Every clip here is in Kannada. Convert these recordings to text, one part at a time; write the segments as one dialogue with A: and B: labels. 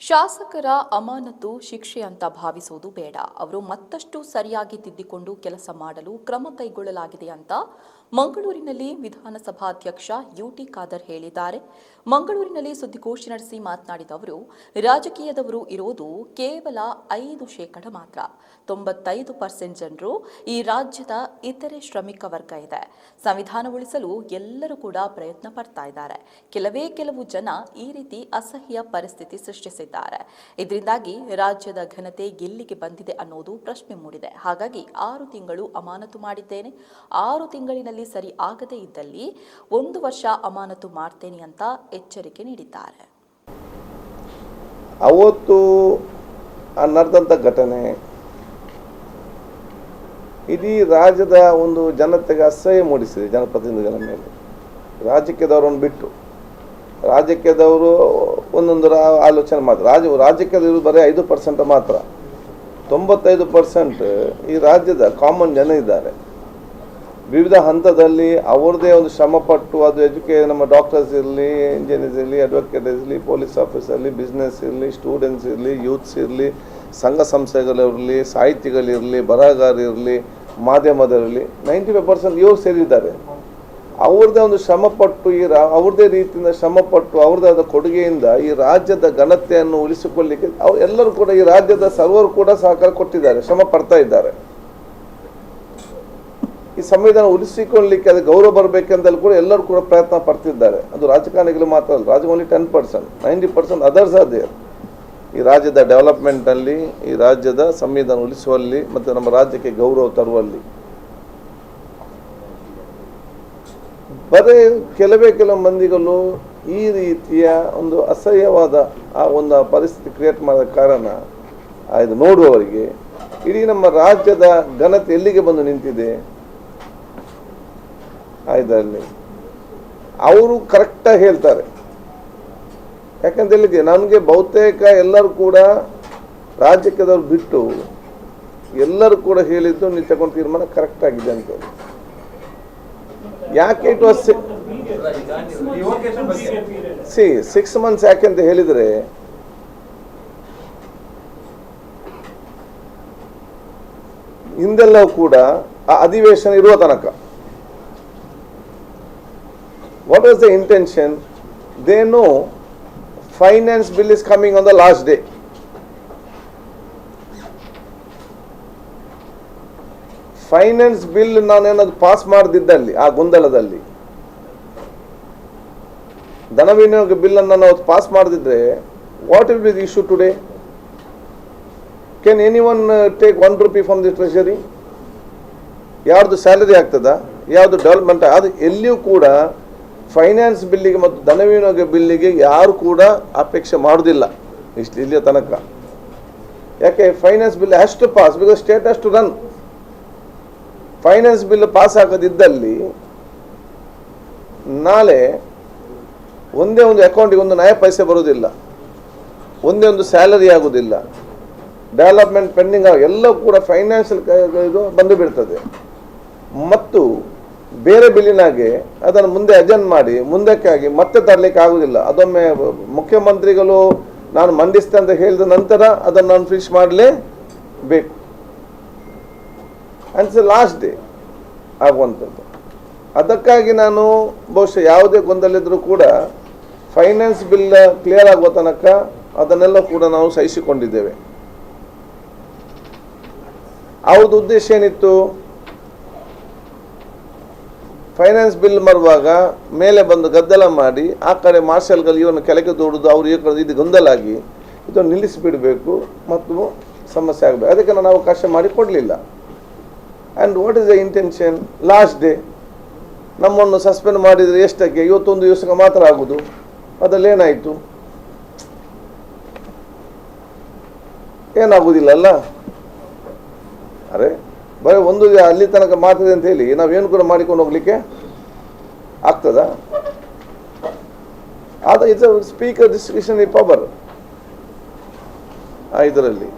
A: ಶಾಸಕರ ಅಮಾನತು ಶಿಕ್ಷೆ ಅಂತ ಭಾವಿಸುವುದು ಬೇಡ. ಅವರು ಮತ್ತಷ್ಟು ಸರಿಯಾಗಿ ತಿದ್ದಿಕೊಂಡು ಕೆಲಸ ಮಾಡಲು ಕ್ರಮ ಕೈಗೊಳ್ಳಲಾಗಿದೆ ಅಂತ ಮಂಗಳೂರಿನಲ್ಲಿ ವಿಧಾನಸಭಾಧ್ಯಕ್ಷ ಯುಟಿ ಖಾದರ್ ಹೇಳಿದ್ದಾರೆ. ಮಂಗಳೂರಿನಲ್ಲಿ ಸುದ್ದಿಗೋಷ್ಠಿ ನಡೆಸಿ ಮಾತನಾಡಿದ ಅವರು, ರಾಜಕೀಯದವರು ಇರೋದು ಕೇವಲ ಐದು ಶೇಕಡ ಮಾತ್ರ. ತೊಂಬತ್ತೈದು ಪರ್ಸೆಂಟ್ ಜನರು ಈ ರಾಜ್ಯದ ಇತರೆ ಶ್ರಮಿಕ ವರ್ಗ ಇದೆ. ಸಂವಿಧಾನ ಉಳಿಸಲು ಎಲ್ಲರೂ ಕೂಡ ಪ್ರಯತ್ನ ಪಡ್ತಾ ಇದ್ದಾರೆ. ಕೆಲವೇ ಕೆಲವು ಜನ ಈ ರೀತಿ ಅಸಹ್ಯ ಪರಿಸ್ಥಿತಿ ಸೃಷ್ಟಿಸಿದ್ದಾರೆ. ಇದರಿಂದಾಗಿ ರಾಜ್ಯದ ಘನತೆ ಗೆಲ್ಲಿಗೆ ಬಂದಿದೆ ಅನ್ನೋದು ಪ್ರಶ್ನೆ ಮೂಡಿದೆ. ಹಾಗಾಗಿ ಆರು ತಿಂಗಳು ಅಮಾನತು ಮಾಡಿದ್ದೇನೆ. ಆರು ತಿಂಗಳಿನಲ್ಲಿ ಸರಿ ಆಗದೇ ಇದ್ದಲ್ಲಿ ಒಂದು ವರ್ಷ ಅಮಾನತು ಮಾಡ್ತೇನೆ ಅಂತ ಎಚ್ಚರಿಕೆ ನೀಡಿದ್ದಾರೆ.
B: ಅವತ್ತು ನಡೆದಂತ ಘಟನೆ, ಇಡೀ ರಾಜ್ಯದ ಒಂದು ಜನತೆಗೆ ಅಸಹ್ಯ ಮೂಡಿಸಿದೆ ಜನಪ್ರತಿನಿಧಿಗಳ ಮೇಲೆ. ರಾಜಕೀಯದವರನ್ನು ಬಿಟ್ಟು, ರಾಜಕೀಯದವರು ಒಂದೊಂದು ರಾ- ಆಲೋಚನೆ ಮಾತ್ರ. ರಾಜ ರಾಜಕೀಯದವರು ಬರೀ ಐದು ಪರ್ಸೆಂಟ್ ಮಾತ್ರ. ತೊಂಬತ್ತೈದು ಪರ್ಸೆಂಟ್ ಈ ರಾಜ್ಯದ ಕಾಮನ್ ಜನ ಇದ್ದಾರೆ. ವಿವಿಧ ಹಂತದಲ್ಲಿ ಅವ್ರದ್ದೇ ಒಂದು ಶ್ರಮಪಟ್ಟು ಅದು ಎಜುಕೇ, ನಮ್ಮ ಡಾಕ್ಟರ್ಸ್ ಇರಲಿ ಇಂಜಿನಿಯರ್ಸ್ ಇರಲಿ ಅಡ್ವೊಕೇಟ್ ಇರಲಿ ಪೊಲೀಸ್ ಆಫೀಸ್ ಇರಲಿ ಬಿಸ್ನೆಸ್ ಇರಲಿ ಸ್ಟೂಡೆಂಟ್ಸ್ ಇರಲಿ ಯೂತ್ಸ್ ಇರಲಿ, ಸಂಘ ಸಂಸ್ಥೆಗಳಿರಲಿ ಸಾಹಿತಿಗಳಿರಲಿ ಬರಹಗಾರಿರಲಿ ಮಾಧ್ಯಮದಲ್ಲಿ ನೈಂಟಿ ಫೈವ್ ಪರ್ಸೆಂಟ್ ಇವರು ಸೇರಿದ್ದಾರೆ. ಅವ್ರದ್ದೇ ಒಂದು ಶ್ರಮಪಟ್ಟು ಈ ರಾ, ಅವ್ರದ್ದೇ ರೀತಿಯಿಂದ ಶ್ರಮಪಟ್ಟು ಅವ್ರದ್ದೇ ಆದ ಕೊಡುಗೆಯಿಂದ ಈ ರಾಜ್ಯದ ಘನತೆಯನ್ನು ಉಳಿಸಿಕೊಳ್ಳಿಕ್ಕೆ ಅವ್ರು ಎಲ್ಲರೂ ಕೂಡ ಈ ರಾಜ್ಯದ ಸರ್ವರು ಕೂಡ ಸಹಕಾರ ಕೊಟ್ಟಿದ್ದಾರೆ, ಶ್ರಮ ಪಡ್ತಾ ಇದ್ದಾರೆ. ಈ ಸಂವಿಧಾನ ಉಳಿಸಿಕೊಳ್ಳಲಿಕ್ಕೆ ಅದು ಗೌರವ ಬರಬೇಕೆಂದಲ್ಲಿ ಕೂಡ ಎಲ್ಲರೂ ಕೂಡ ಪ್ರಯತ್ನ ಪಡ್ತಿದ್ದಾರೆ. ಅದು ರಾಜಕಾರಣಿಗಳು ಮಾತ್ರ ಅಲ್ಲ ರಾಜ್ಯ only ten percent ninety percent others ಅದೇ ಈ ರಾಜ್ಯದ ಡೆವಲಪ್ಮೆಂಟಲ್ಲಿ ಈ ರಾಜ್ಯದ ಸಂವಿಧಾನ ಉಳಿಸುವಲ್ಲಿ ಮತ್ತು ನಮ್ಮ ರಾಜ್ಯಕ್ಕೆ ಗೌರವ ತರುವಲ್ಲಿ. ಬರೀ ಕೆಲವೇ ಕೆಲವು ಮಂದಿಗಳು ಈ ರೀತಿಯ ಒಂದು ಅಸಹ್ಯವಾದ ಆ ಒಂದು ಪರಿಸ್ಥಿತಿ ಕ್ರಿಯೇಟ್ ಮಾಡಿದ ಕಾರಣ ಇದು ನೋಡುವವರಿಗೆ, ಇಡೀ ನಮ್ಮ ರಾಜ್ಯದ ಘನತೆ ಎಲ್ಲಿಗೆ ಬಂದು ನಿಂತಿದೆ? ಇದರಲ್ಲಿ. ಅವರು ಕರೆಕ್ಟಾಗಿ ಹೇಳ್ತಾರೆ. ಯಾಕಂತ ಹೇಳಿದ್ರೆ ನನಗೆ ಬಹುತೇಕ ಎಲ್ಲರೂ ಕೂಡ ರಾಜಕೀಯದವ್ರು ಬಿಟ್ಟು ಎಲ್ಲರೂ ಕೂಡ ಹೇಳಿದ್ದು ನೀವು ತಗೊಂಡು ತೀರ್ಮಾನ ಕರೆಕ್ಟ್ ಆಗಿದೆ ಅಂತ ಯಾಕೆ ಇಟ್ ವಾಸ್ ಸಿ ಸಿಕ್ಸ್ ಮಂತ್ಸ್ ಯಾಕೆ ಅಂತ ಹೇಳಿದ್ರೆ, ಹಿಂದೆಲ್ಲವೂ ಕೂಡ ಆ ಅಧಿವೇಶನ ಇರುವ ತನಕ. What was the intention they know finance bill is coming on the last day finance bill ನಾನೇನಾದ್ರು pass ಮಾಡದಿದ್ದಲ್ಲಿ, ಆ ಗೊಂದಲದಲ್ಲಿ. ಧನ ವಿನಿಯೋಗ ಬಿಲ್ ಅನ್ನು ನಾವು ಪಾಸ್ ಮಾಡದಿದ್ರೆ what will be the issue today can any one take one rupee from the treasury ಯಾರ್ದು ಸ್ಯಾಲರಿ ಆಗ್ತದ? ಯಾವುದು ಡೆವಲಪ್ಮೆಂಟ್ ಅದು ಎಲ್ಲಿಯೂ ಕೂಡ ಫೈನಾನ್ಸ್ ಬಿಲ್ಲಿಗೆ ಮತ್ತು ಧನವಿನಿಯೋಗ ಬಿಲ್ಲಿಗೆ ಯಾರು ಕೂಡ ಅಪೇಕ್ಷೆ ಮಾಡುವುದಿಲ್ಲ. ಇಷ್ಟು ಇಲ್ಲಿಯ ತನಕ. ಯಾಕೆ? Finance bill has to pass because state has to run finance bill pass ಆಗದಿದ್ದಲ್ಲಿ ನಾಳೆ ಒಂದೇ ಒಂದು ಅಕೌಂಟಿಗೆ ಒಂದು ನಯ ಪೈಸೆ ಬರುವುದಿಲ್ಲ. ಒಂದೇ ಒಂದು ಸ್ಯಾಲರಿ ಆಗುವುದಿಲ್ಲ. ಡೆವಲಪ್ಮೆಂಟ್ ಪೆಂಡಿಂಗ್ ಎಲ್ಲ ಕೂಡ ಫೈನಾನ್ಷಿಯಲ್ ಇದು ಬಂದು ಬಿಡ್ತದೆ. ಮತ್ತು ಬೇರೆ ಬಿಲ್ಲಿನಾಗೆ ಅದನ್ನು ಮುಂದೆ ಅಜೆಂಡ್ ಮಾಡಿ, ಮುಂದಕ್ಕಾಗಿ ಮತ್ತೆ ತರಲಿಕ್ಕೆ ಆಗುವುದಿಲ್ಲ ಅದೊಮ್ಮೆ ಮುಖ್ಯಮಂತ್ರಿಗಳು ನಾನು ಮಂಡಿಸ್ತೇನೆ ಅಂತ ಹೇಳಿದ ನಂತರ ಅದನ್ನು ನಾನು ಫಿನಿಶ್ ಮಾಡಲೇಬೇಕು. ಅಂಡ್ ಲಾಸ್ಟ್ ಡೇ ಆಗುವಂಥದ್ದು. ಅದಕ್ಕಾಗಿ ನಾನು ಬಹುಶಃ ಯಾವುದೇ ಗೊಂದಲ ಇದ್ರೂ ಕೂಡ ಫೈನಾನ್ಸ್ ಬಿಲ್ ಕ್ಲಿಯರ್ ಆಗುವ ತನಕ ಅದನ್ನೆಲ್ಲ ಕೂಡ ನಾವು ಸಹಿಸಿಕೊಂಡಿದ್ದೇವೆ. ಅವ್ರದ್ದು ಉದ್ದೇಶ ಏನಿತ್ತು? ಫೈನಾನ್ಸ್ ಬಿಲ್ ಬರುವಾಗ ಮೇಲೆ ಬಂದು ಗದ್ದಲ ಮಾಡಿ ಆ ಕಡೆ ಮಾರ್ಷಲ್ಗಳು ಇವನು ಕೆಳಗೆ ದೂಡುದು ಅವ್ರು ಇದು ಗೊಂದಲಾಗಿ ಇದನ್ನು ನಿಲ್ಲಿಸಿಬಿಡಬೇಕು ಮತ್ತು ಸಮಸ್ಯೆ ಆಗಬೇಕು. ಅದಕ್ಕೆ ನಾನು ಅವಕಾಶ ಮಾಡಿ ಕೊಡಲಿಲ್ಲ. And what is the intention last day ನಮ್ಮನ್ನು ಸಸ್ಪೆಂಡ್ ಮಾಡಿದರೆ ಎಷ್ಟಕ್ಕೆ? ಇವತ್ತೊಂದು ದಿವಸಕ್ಕೆ ಮಾತ್ರ ಆಗುದು. ಅದರಲ್ಲಿ ಏನಾಯಿತು? ಏನಾಗುವುದಿಲ್ಲಲ್ಲ ಅರೆ ಬರೀ ಒಂದು ಅಲ್ಲಿ ತನಕ ಮಾತಿದೆ ಅಂತ ಹೇಳಿ ನಾವೇನು ಕೂಡ ಮಾಡಿಕೊಂಡು ಹೋಗ್ಲಿಕ್ಕೆ ಆಗ್ತದ? ಆದ ಇಟ್ಸ್ ಸ್ಪೀಕರ್ ಡಿಸ್ಕ್ರಿಷನ್ ಈ ಪವರ್ ಆ ಇದರಲ್ಲಿ.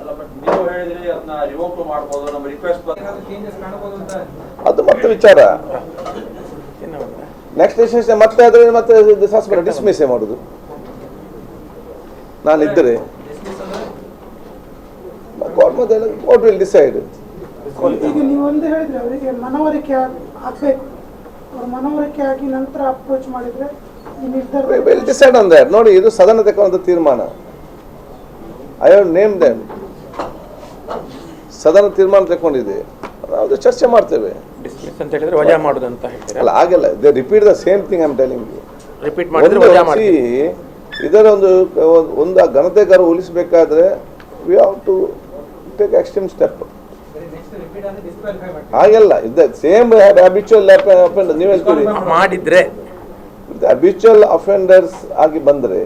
C: ಅಲ್ಲ ಬಟ್ ನೀವು ಹೇಳಿದ್ರಿ ಅದನ್ನ ರಿವೋಕ್ ಮಾಡ್ಬೋದು ನಮ್ಮ ರಿಕ್ವೆಸ್ಟ್
B: ಅದು ಮತ್ತೆ ವಿಚಾರ. ನೆಕ್ಸ್ಟ್ ಮತ್ತೆ ಆದರೆ ಮತ್ತೆ ಡಿಸ್ಮಿಸ್ ಮಾಡುದು ನಾನು ಇದ್ದರೆ
C: Dismiss ಅಂದ್ರೆ?
B: ಮತ್ತೆ ಕೋರ್ಟ್ ವಿಲ್ ಡಿಸೈಡ್
D: ಈಗ ನೀವು ಒಂದು ಹೇಳಿದ್ರೆ ಅವರಿಗೆ ಮನವರಿಕೆ ಆಗ್ಬೇಕು. ಅವ್ರ ಮನವರಿಕೆ ಆಗಿ ನಂತರ ಅಪ್ರೋಚ್ ಮಾಡಿದ್ರೆ ಈ ನಿರ್ಧಾರ
B: ವಿಲ್ ಡಿಸೈಡ್ ಆನ್ ದಟ್ ನೋಡಿ ಇದು ಸದನ ತಕ್ಕಂಥ ತೀರ್ಮಾನ. ಐ ಹ್ಯಾವ್ ನೇಮ್ ದೆಮ್ ಸದನ ತೀರ್ಮಾನ ತಗೊಂಡಿದೆ ನಾವು ಚರ್ಚೆ ಮಾಡ್ತೇವೆ.
E: ಡಿಸ್ಮಿಸ್ ಅಂತ ಹೇಳಿದ್ರೆ ವಜಾ ಮಾಡುದು ಅಂತ ಹೇಳ್ತೀರಾ?
B: ಅಲ್ಲ ಆಗಲ್ಲ they repeat the same thing I'm telling you
E: repeat ಮಾಡಿದ್ರೆ ವಜಾ ಮಾಡ್ತೀವಿ
B: ಇದರ ಒಂದು ಒಂದು ಘನತೆಗಾರ ಉಳಿಸಬೇಕಾದ್ರೆ we have to take extreme step ಹಾಗೆಲ್ಲ ಇದ್ದ ಸೇಮ್ ಅಫೆಂಡರ್ ನೀವು ಹೇಳ್ತೀರಿ.
E: ಮಾಡಿದ್ರೆ.
B: ಅಬಿಚುವಲ್ ಅಫೆಂಡರ್ಸ್ ಆಗಿ ಬಂದರೆ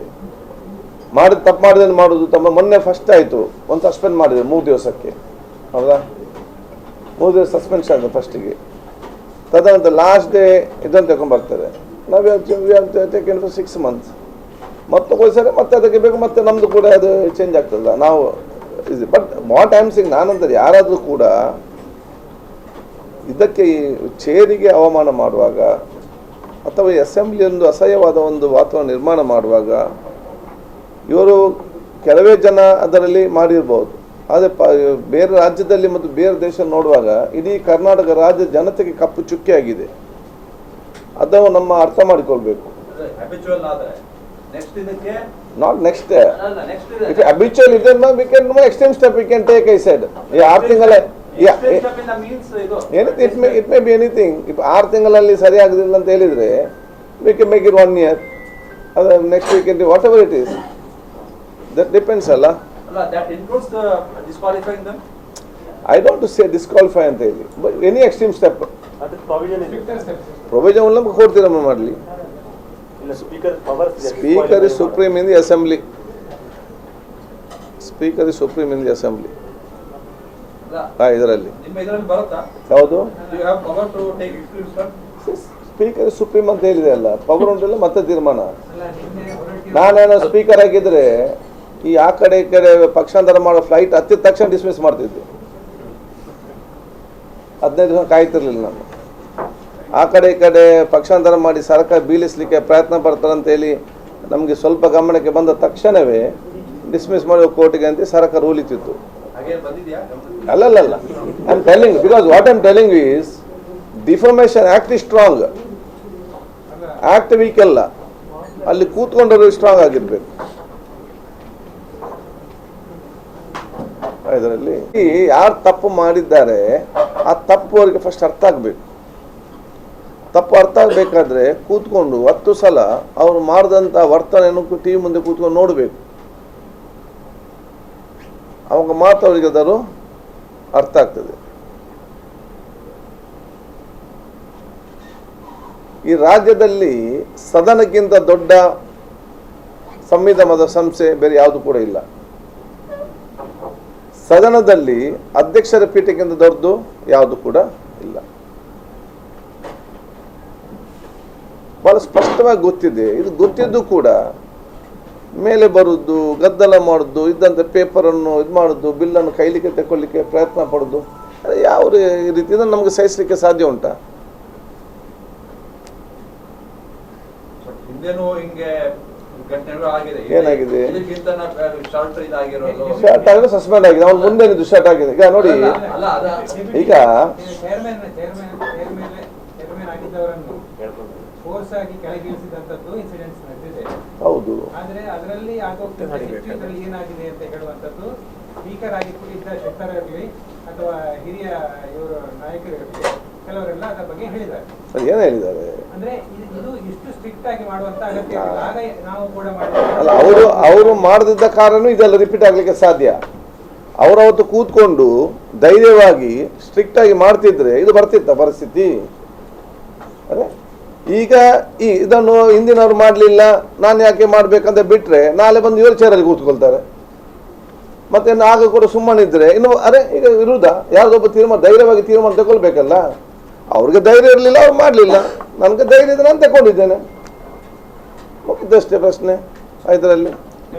B: ಮಾಡಿದ ತಪ್ಪು ಮಾಡಿದ್ರೆ ಮಾಡುದು? ತಮ್ಮ ಮೊನ್ನೆ ಫಸ್ಟ್ ಆಯಿತು ಒಂದು ಸಸ್ಪೆಂಡ್ ಮಾಡಿದೆ ಮೂರು ದಿವಸಕ್ಕೆ. ಹೌದಾ? ಮೂರು ದಿವಸ ಸಸ್ಪೆನ್ಷನ್ ಆಗಿದೆ ಫಸ್ಟಿಗೆ ತದನಂತರ ಲಾಸ್ಟ್ ಡೇ ಇದನ್ನು ತಗೊಂಡ್ಬರ್ತಾರೆ ನಾವು ಟೇಕನ್ ಫಾರ್ ಸಿಕ್ಸ್ ಮಂತ್ಸ್ ಮತ್ತೆ ಹೋಗ್ಸರೆ ಮತ್ತೆ ಅದಕ್ಕೆ ಬೇಕು ಮತ್ತೆ ನಮ್ಮದು ಕೂಡ ಅದು ಚೇಂಜ್ ಆಗ್ತದಲ್ಲ. ನಾವು ಇದು ಬಟ್ ವಾಟ್ ಆಮ್ಸಿಂಗ್ ನಾನಂತಾರೆ ಯಾರಾದರೂ ಕೂಡ ಇದಕ್ಕೆ ಈ ಚೇರಿಗೆ ಅವಮಾನ ಮಾಡುವಾಗ ಅಥವಾ ಅಸೆಂಬ್ಲಿ ಒಂದು ಅಸಹ್ಯವಾದ ಒಂದು ವಾತಾವರಣ ನಿರ್ಮಾಣ ಮಾಡುವಾಗ ಇವರು ಕೆಲವೇ ಜನ ಅದರಲ್ಲಿ ಮಾಡಿರ್ಬೋದು. ಆದರೆ ಪ ಬೇರೆ ರಾಜ್ಯದಲ್ಲಿ ಮತ್ತು ಬೇರೆ ದೇಶ ನೋಡುವಾಗ ಇಡೀ ಕರ್ನಾಟಕ ರಾಜ್ಯ ಜನತೆಗೆ ಕಪ್ಪು ಚುಕ್ಕಿಯಾಗಿದೆ ಅದನ್ನು ನಮ್ಮ ಅರ್ಥ ಮಾಡಿಕೊಳ್ಬೇಕು. ನಾಟ್ ನೆಕ್ಸ್ಟ್ ಇಫ್ ಅಬಿಚುವಲ್ ಇದೆ. We can no extreme step we can take I side ಈ ಆರು ತಿಂಗಳ ಏನಿದೆ it may it may be anything if ಆರು ತಿಂಗಳಲ್ಲಿ ಸರಿ ಆಗೋದಿಲ್ಲ ಅಂತ ಹೇಳಿದ್ರೆ we can make it one year ಅದು next weekend whatever it is that depends ಅಲ್ಲ? ಐ ಡೋಂಟ್ ಸೇ ಡಿಸ್ಕ್ವಾಲಿಫೈ ಅಂತ ಹೇಳಿ. But any extreme step provision ನಮ್ಗೆ ಕೊಡ್ತೀರಮ್ಮ ಮಾಡಲಿ. Speaker is supreme in the assembly speaker is supreme in the assembly ಹಾ ಇದರಲ್ಲಿ.
C: ಹೌದು ಇದರಲ್ಲಿ ಬರುತ್ತಾ?
B: ಯಾವುದು?
C: You have power to take exclusive
B: speaker supreme ಅಂತ ಹೇಳಿದೆ ಅಲ್ಲ ಪವರ್ ಉಂಟಲ್ಲ ಮತ್ತೆ ತೀರ್ಮಾನ? ನಾನೇನೋ ಸ್ಪೀಕರ್ ಆಗಿದ್ರೆ ಈ ಆ ಕಡೆ ಈ ಕಡೆ ಪಕ್ಷಾಂತರ ಮಾಡೋ ಫ್ಲೈಟ್ ಹತ್ತಿದ ತಕ್ಷಣ ಡಿಸ್ಮಿಸ್ ಮಾಡ್ತಿದ್ದೆ. ಹದಿನೈದು ದಿನ ಕಾಯ್ತಿರ್ಲಿಲ್ಲ ನಾನು. ಆ ಕಡೆ ಈ ಕಡೆ ಪಕ್ಷಾಂತರ ಮಾಡಿ ಸರ್ಕಾರ ಬೀಳಿಸ್ಲಿಕ್ಕೆ ಪ್ರಯತ್ನ ಪಡ್ತಾರೆ ಅಂತ ಹೇಳಿ ನಮಗೆ ಸ್ವಲ್ಪ ಗಮನಕ್ಕೆ ಬಂದ ತಕ್ಷಣವೇ ಡಿಸ್ಮಿಸ್ ಮಾಡುವ ಕೋರ್ಟಿಗೆ ಅಂತ ಸರ್ಕಾರ ಉಳಿತಿತ್ತು? ಅಲ್ಲಲ್ಲ I am telling because what I'm telling is deformation act is strong act weak ಅಲ್ಲ. ಅಲ್ಲಿ ಕೂತ್ಕೊಂಡವರು ಸ್ಟ್ರಾಂಗ್ ಆಗಿರ್ಬೇಕು. ಇದರಲ್ಲಿ ಯಾರು ತಪ್ಪು ಮಾಡಿದ್ದಾರೆ ಆ ತಪ್ಪು ಅವರಿಗೆ ಫಸ್ಟ್ ಅರ್ಥ ಆಗ್ಬೇಕು. ತಪ್ಪು ಅರ್ಥ ಆಗಬೇಕಾದ್ರೆ ಕೂತ್ಕೊಂಡು ಹತ್ತು ಸಲ ಅವರು ಮಾಡಿದಂಥ ವರ್ತನೆಯನ್ನು ಟಿವಿ ಮುಂದೆ ಕೂತ್ಕೊಂಡು ನೋಡಬೇಕು. ಅವಾಗ ಮಾತ್ರ ಅವರಿಗೆ ಅದರ ಅರ್ಥ ಆಗ್ತದೆ. ಈ ರಾಜ್ಯದಲ್ಲಿ ಸದನಕ್ಕಿಂತ ದೊಡ್ಡ ಸಂವಿಧಾನದ ಸಂಸ್ಥೆ ಬೇರೆ ಯಾವುದು ಕೂಡ ಇಲ್ಲ. ಸದನದಲ್ಲಿ ಅಧ್ಯಕ್ಷರ ಪೀಠಕ್ಕಿಂತ ದೊಡ್ಡದು ಯಾವುದು ಕೂಡ ಬಹಳ ಸ್ಪಷ್ಟವಾಗಿ ಗೊತ್ತಿದೆ. ಇದು ಗೊತ್ತಿದ್ದು ಕೂಡ ಮೇಲೆ ಬರೋದು ಗದ್ದಲ ಮಾಡುದು ಪೇಪರ್ ಅನ್ನು ಇದು ಮಾಡೋದು ಬಿಲ್ಲನ್ನು ಕೈಲಿಕ್ಕೆ ತಗೊಳ್ಳಿಕ್ಕೆ ಪ್ರಯತ್ನ ಪಡುದು ಯಾವ ರೀತಿಯಿಂದ ನಮಗೆ ಸಹಿಸಲಿಕ್ಕೆ ಸಾಧ್ಯ ಉಂಟಾ? ಏನಾಗಿದೆ?
C: ಶಾರ್ಟ್
B: ಆಗಿದೆ ಸಸ್ಪೆಂಡ್ ಆಗಿದೆ. ಅವ್ನು ಮುಂದೆ ಶರ್ಟ್ ಆಗಿದೆ. ಈಗ ನೋಡಿ ಈಗ
F: ಫೋರ್ಸ್ ಆಗಿ ಕೆಳಗಿಳಿಸಿದಂತದ್ದು ಇನ್ಸಿಡೆಂಟ್ಸ್ ನಡೆದಿದೆ.
B: ಹೌದು.
F: ಆದ್ರೆ ಅದರಲ್ಲಿ ಆಗೋಗ್ತದೆ. ಇದರಲ್ಲಿ ಏನಾಗಿದೆ ಅಂತ ಹೇಳುವಂತದ್ದು ಸ್ಪೀಕರ್ ಆಗಿ ಕೂಡಿದ್ದ ಶಕ್ತರಾಗಲಿ ಅಥವಾ ಹಿರಿಯ ಇವರು ನಾಯಕರು ಇರಲಿ ಕೆಲವರೆಲ್ಲ ಅದರ ಬಗ್ಗೆ ಹೇಳಿದ್ದಾರೆ.
B: ಏನು ಹೇಳಿದ್ದಾರೆ?
F: ಅಂದ್ರೆ ಇದು- ಇಷ್ಟು ಸ್ಟ್ರಿಕ್ಟ್ ಆಗಿ ಮಾಡುವಂತ ಅಗತ್ಯ ಆಗ ನಾವು ಕೂಡ
B: ಅಲ್ಲ ಅವರು ಅವರು ಮಾಡದಿದ್ದ ಕಾರಣ ಇದೆಲ್ಲ ರಿಪೀಟ್ ಆಗ್ಲಿಕ್ಕೆ ಸಾಧ್ಯ. ಅವರವತ್ತು ಅವತ್ತು ಕೂತ್ಕೊಂಡು ಧೈರ್ಯವಾಗಿ ಸ್ಟ್ರಿಕ್ಟ್ ಆಗಿ ಮಾಡ್ತಿದ್ರೆ ಇದು ಬರ್ತಿತ್ತ ಪರಿಸ್ಥಿತಿ? ಅದೇ. ಈಗ ಈ ಇದನ್ನು ಹಿಂದಿನವ್ರು ಮಾಡಲಿಲ್ಲ, ನಾನು ಯಾಕೆ ಮಾಡಬೇಕಂತ ಬಿಟ್ಟರೆ ನಾಳೆ ಬಂದು ಇವರು ಚೇರಲ್ಲಿ ಕೂತ್ಕೊಳ್ತಾರೆ. ಮತ್ತೆ ಆಗ ಕೂಡ ಸುಮ್ಮನಿದ್ರೆ ಇನ್ನು ಅರೆ, ಈಗ ವಿರುದ್ಧ ಯಾರದೊಬ್ಬ ತೀರ್ಮಾನ ಧೈರ್ಯವಾಗಿ ತೀರ್ಮಾನ ತಗೊಳ್ಬೇಕಲ್ಲ ಅವ್ರಿಗೆ ಧೈರ್ಯ ಇರಲಿಲ್ಲ, ಅವ್ರು ಮಾಡಲಿಲ್ಲ. ನನಗೆ ಧೈರ್ಯ ಇದ್ರೆ ನಾನು ತಗೊಂಡಿದ್ದೇನೆ ಮುಗಿದಷ್ಟೇ ಪ್ರಶ್ನೆ ಇದರಲ್ಲಿ.